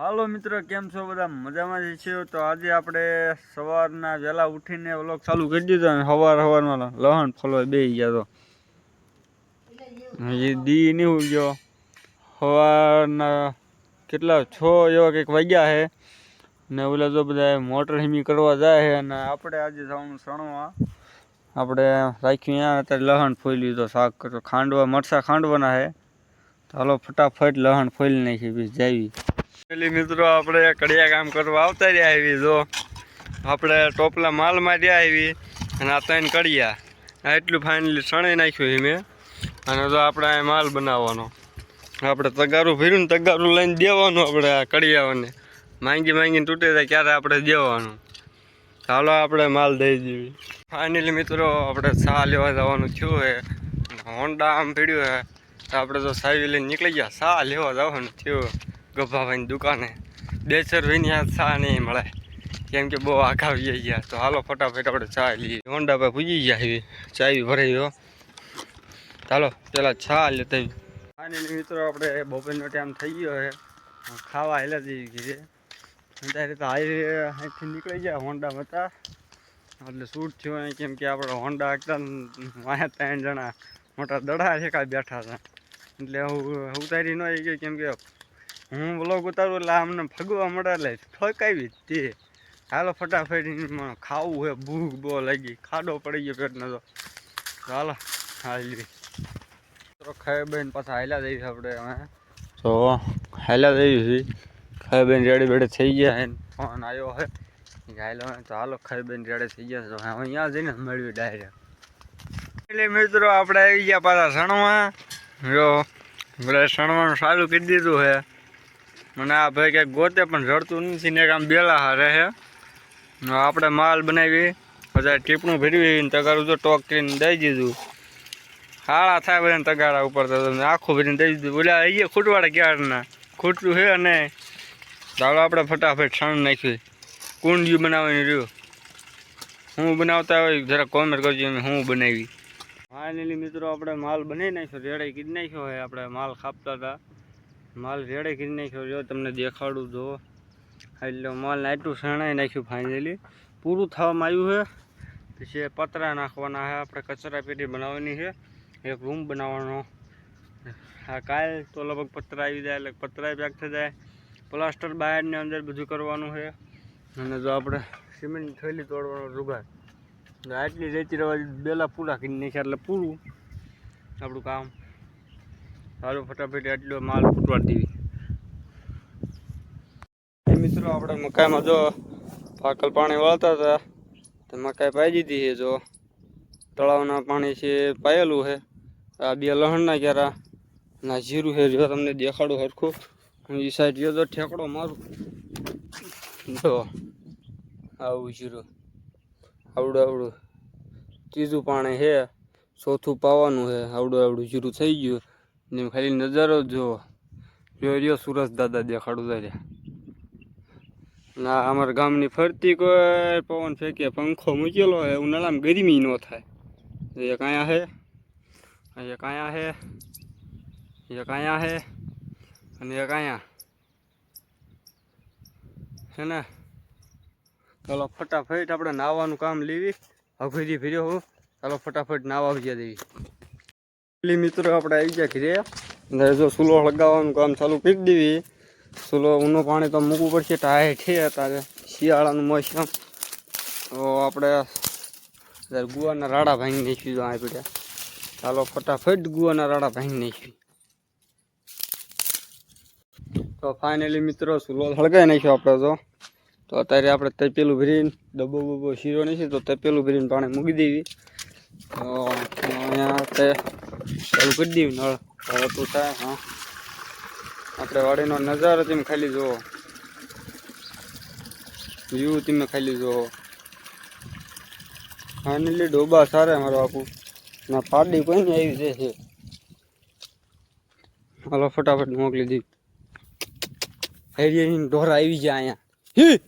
હાલો મિત્રો, કેમ છો બધા? મજામાં જ છો તો આજે આપણે સવારના વહેલા ઉઠીને વ્લોગ ચાલુ કરી દીધો અને સવાર સવારમાં લહણ ફોલવા બે ગયા તો. હજી દી નહીં ઉગ્યો. સવારના કેટલા છ એવા કંઈક વાગ્યા છે. ને ઓલા તો બધા મોટર હિમી કરવા જાય છે અને આપણે આજે જવાનું સણવા આપણે રાખ્યું અહીંયા, અત્યારે લહણ ફોઈ તો શાક ખાંડવા મરસા ખાંડવાના છે. તો હાલો ફટાફટ લહણ ફોઈ નાખી બી જાવી. પેલી મિત્રો, આપણે કડિયા કામ કરવા આવતા રહ્યા આવી જો, આપણે ટોપલા માલ માર્યા આવી અને આ ત્રણ કડિયા. એટલું ફાઇનલી શણાઈ નાખ્યું છે મેં. અને તો આપણે માલ બનાવવાનો. આપણે તગારું ભીરું ને તગારું લઈને દેવાનું આપણે આ કડિયાઓને. માંગી માંગીને તૂટે જાય ક્યારે આપણે દેવાનું. ચાલો આપણે માલ દઈ દેવી. ફાઇનલી મિત્રો, આપણે ચા લેવા જવાનું થયું છે. હોન્ડા આમ પીડ્યું છે. આપણે તો સાવી લઈને નીકળી ગયા. ચા લેવા જવાનું થયું. ગભાભાઈની દુકાને. બે ચાર ભાઈની આ ચા નહીં મળે. કેમ કે બહુ આઘા આવી ગયા. તો હાલો ફટાફટ આપણે ચા લઈએ. હોન્ડા પર પૂજી ગયા એવી ચા બી ભરાઈ ગયો. ચાલો, પેલા ચા લેતા ફાઇનલી મિત્રો, આપણે બપોરનો ટાઈમ થઈ ગયો છે. ખાવા હેલા જઈ ઘીરે. અત્યારે તો હાઈવે અહીંથી નીકળી ગયા હોન્ડા હતા એટલે શૂટ થયો કેમ કે આપણે હોન્ડા એકદમ વાયા ત્રણ જણા. મોટા દડા છે બેઠા હતા. એટલે હું ઉતારી ન આવી ગયો કેમ કે હું બ્લોગ ઉતારું એટલે અમને ફગવા મળે એટલે ફકાવી જ તે. હાલો ફટાફટ ખાવું હે ભૂખ બહુ લાગી. ખાડો પડી ગયો પેટનો તો. ચાલો હાલી તો ખાઈ બેન પાછા હાલ્યા દઈશ આપણે હવે. તો હાલ્યા જઈએ ખાઈ બેન રેડી બેડે થઈ ગયા હે ફોન આવ્યો હે. હાલો તો હાલો ખાઈ બેન રેડે થઈ ગયા તો હવે અહીંયા જઈને મળ્યું ડાયરેક્ટ એટલે મિત્રો, આપણે આવી ગયા પાછા સણવા જો બધા સણવાનું સારું કરી દીધું છે મને આ ભાઈ ક્યાંક ગોતે પણ રડતું નથી ને આમ બેલા છે આપણે માલ બનાવી, પછી ટીપણું ભેરવી ને તગારું તો ટોક કરીને દઈ દીધું. હાળા થાય બધાને તગારા ઉપર તો આખું ભરીને દઈ દીધું. બોલ્યા અહીંયા ખૂટવાડા ક્યારના? ખૂટતું છે અને ચાલો આપણે ફટાફટ સણ નાખ્યું કુંડિયું બનાવવાની રહ્યું. હું બનાવતા હોય જરા કોમેન્ટ કરજો હું બનાવી. ફાઇનલી મિત્રો, આપણે માલ બનાવી નાખ્યો, રેડાઈ કીધી નાખ્યો હોય, આપણે માલ ખાપતા હતા. માલ રેડે કરી નાખ્યો. જો તમને દેખાડું, જો. એટલે માલ આટલું શણાઈ નાખ્યું ફાઇનલી પૂરું થવામાં આવ્યું છે. પછી પતરા નાખવાના છે. આપણે કચરા પેટી બનાવવાની છે. એક રૂમ બનાવવાનો. હા કાલ તો લગભગ પતરા આવી જાય, એટલે પતરા પેક થઈ જાય. પ્લાસ્ટર બહારની અંદર બધું કરવાનું છે. અને જો આપણે સિમેન્ટ થયેલી તોડવાનો રૂગાર આટલી રેતી રવા બેલા પૂરા કરી નાખ્યા, એટલે પૂરું આપણું કામ. સારું ફટાફટ એટલો માલ ફૂટવા દેવી મિત્રો, આપણે મકાઈમાં જો પાકલ પાણી વાળતા હતા, તો મકાઈ પાઈ દીધી છે, જો. તળાવના પાણી છે, પાયેલું છે. આ બે લહણના ક્યારા ના, જીરું છે, જો તમને દેખાડું સરખું. હું એ સાઈડ ગયો તો ઠેકડો મારું. જો, આવું જીરું. આવડું આવડું. ત્રીજું પાણી છે, ચોથું પાવાનું છે. આવડું આવડું જીરું થઈ ગયું. ને ખાલી નજારો જુઓ. જો રહ્યો સુરજ દાદા દેખાડું જાય ના અમારા ગામની ફરતી કોઈ પવન ફેંકે, પંખો મૂકેલો હોય ઉનાળામાં ગરમી ન થાય. એક અહીંયા હે એક અહીંયા હે એક અહીંયા હે અને એક અહીંયા. છે ને? ચાલો ફટાફટ આપણે નાવાનું કામ લેવી. અઘરી ફેર્યો હું. ચાલો ફટાફટ નાવા આવી દેવી. પેલી મિત્રો આપણે આવી ગયા ઘરે. અને જો ચૂલો લગાવવાનું કામ ચાલુ કરી દેવી ચૂલો ઊનું પાણી તો મૂકવું પડશે. ટાય છે અત્યારે શિયાળાનું મોસમ. તો આપણે અત્યારે ગુવાના રાડા ભાંગી નાખ્યું જો આ પડ્યા ચાલો ફટાફટ ગુવાના રાડા ભાંગી નાખ્યું. તો ફાઇનલી મિત્રો ચૂલો સળગાવી નાખ્યો આપણે તો તો અત્યારે આપણે તપેલું ભરીને ડબ્બો બબ્બો શીરો નહીં તો તપેલું ભરીને પાણી મૂકી દેવી. તો અહીંયા ચાલુ કરી દેવી નળ. હતું થાય, હા. આપણે વાડીનો નજારો તમે ખાલી જુઓ વ્યૂ તમે ખાલી જુઓ ફાઇનલી ડોબા સારા મારો આપું ના પાડી કોઈ નહીં આવી છે હાલો, ફટાફટ મોકલી દી હેરિયાની ઢોરા આવી જાય અહીંયા. હી!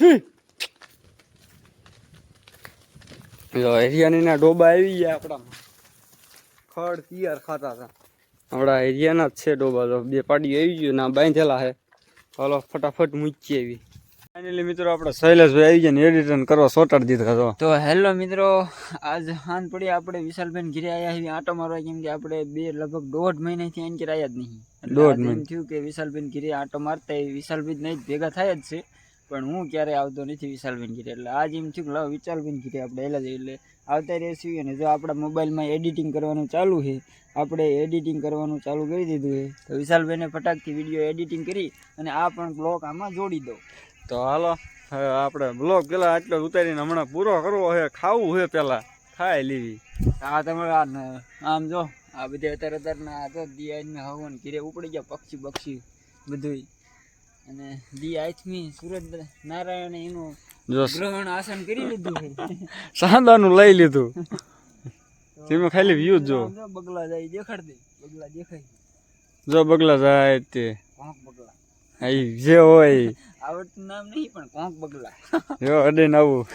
હી! હરિયાણીના ડોબા આવી ગયા આપણા ખડ તિયાર ખાતા હતા. આપણા એરિયાના જ છે ડોબા તો. બે પાડી આવી ગયું ના બાંધેલા છે. ચાલો ફટાફટ મૂકી આવી ફાઇનલી મિત્રો આપણે શૈલેષભાઈ આવી ગયા ને એડિટન કરવા સોટાડ દીધા તો. તો હેલો મિત્રો આજ હાન પડી આપણે વિશાલબેન ઘરે આવ્યા છીએ. આટો મારવા કેમ કે આપણે બે લગભગ દોઢ મહિનાથી અહીં ઘેર આવ્યા જ નહીં. દોઢ એમ મહિના. થયું કે વિશાલબેન ઘરે આટો મારતા વિશાલભાઈ નહીં ભેગા થાય જ છે. પણ હું ક્યારે આવતો નથી વિશાલબેન ઘરે. એટલે આજ એમ થયું કે લાવ વિશાલબેન ઘરે આપણે એટલે જઈએ. એટલે આવતા રહેશું અને જો આપણા મોબાઈલમાં એડિટિંગ કરવાનું ચાલુ છે આપણે એડિટિંગ કરવાનું ચાલુ કરી દીધું છે તો વિશાલભાઈને ફટાકથી વીડિયો એડિટિંગ કરી અને આ પણ બ્લોક આમાં જોડી દઉં. તો હાલો આપણે બ્લોક પેલા આટલો ઉતારીને હમણાં પૂરો કરવો છે ખાવું છે પેલા. ખાય લેવી આ તમારે આમ જો આ બધે અત્યારે અત્યારના આ તો દી હવન ઘીરે ઉપડી ગયા પક્ષી બક્ષી બધુંય. અને દી આઠમી સુરત નારાયણ એનું ગ્રહણ આસન કરી લીધું સાંધાનું સાંદાનું લઈ લીધું. તમે ખાલી વ્યૂ જો જો. બગલા જાય દેખાડ દે. બગલા દેખાય. જો બગલા જાય તે. કોંક બગલા. આઈ જે હોય. આવડતું નામ નહીં પણ કોંક બગલા. જો અડે આવું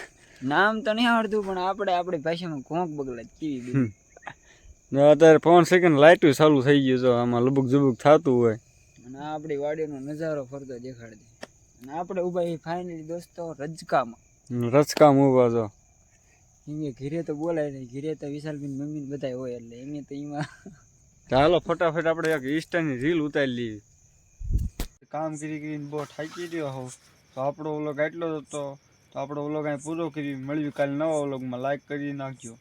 નામ તો નહીં આવડતું પણ આપણે આપણી ભાષામાં કોંક બગલા કેવી અત્યારે પવન સેકન્ડ લાઇટું ચાલુ થઈ ગયું જો આમાં લબુક જુબુક થતું હોય. અને આપણી વાડીનો નજારો ફરતો દેખાડ દે. અને આપણે ઊભા ફાઇનલી દોસ્તો રજકામાં. રચકામ ઊભા છો? એમને ઘીરે તો બોલાય નહીં ઘીરે તો વિશાલબેન મમ્મી બધા હોય એટલે એમને તો એમાં ચાલો ફટાફટ આપણે એક ઇન્સ્ટાની રીલ ઉતારી લઈએ. કામ કરી કરીને બહુ થાકી ગયો હોઉં. તો આપણો આટલો જ હતો. તો આપણો વ્લોગ અહીં પૂરો કરી મળ્યું કાલે નવા વ્લોગમાં. લાઈક કરી નાખજો.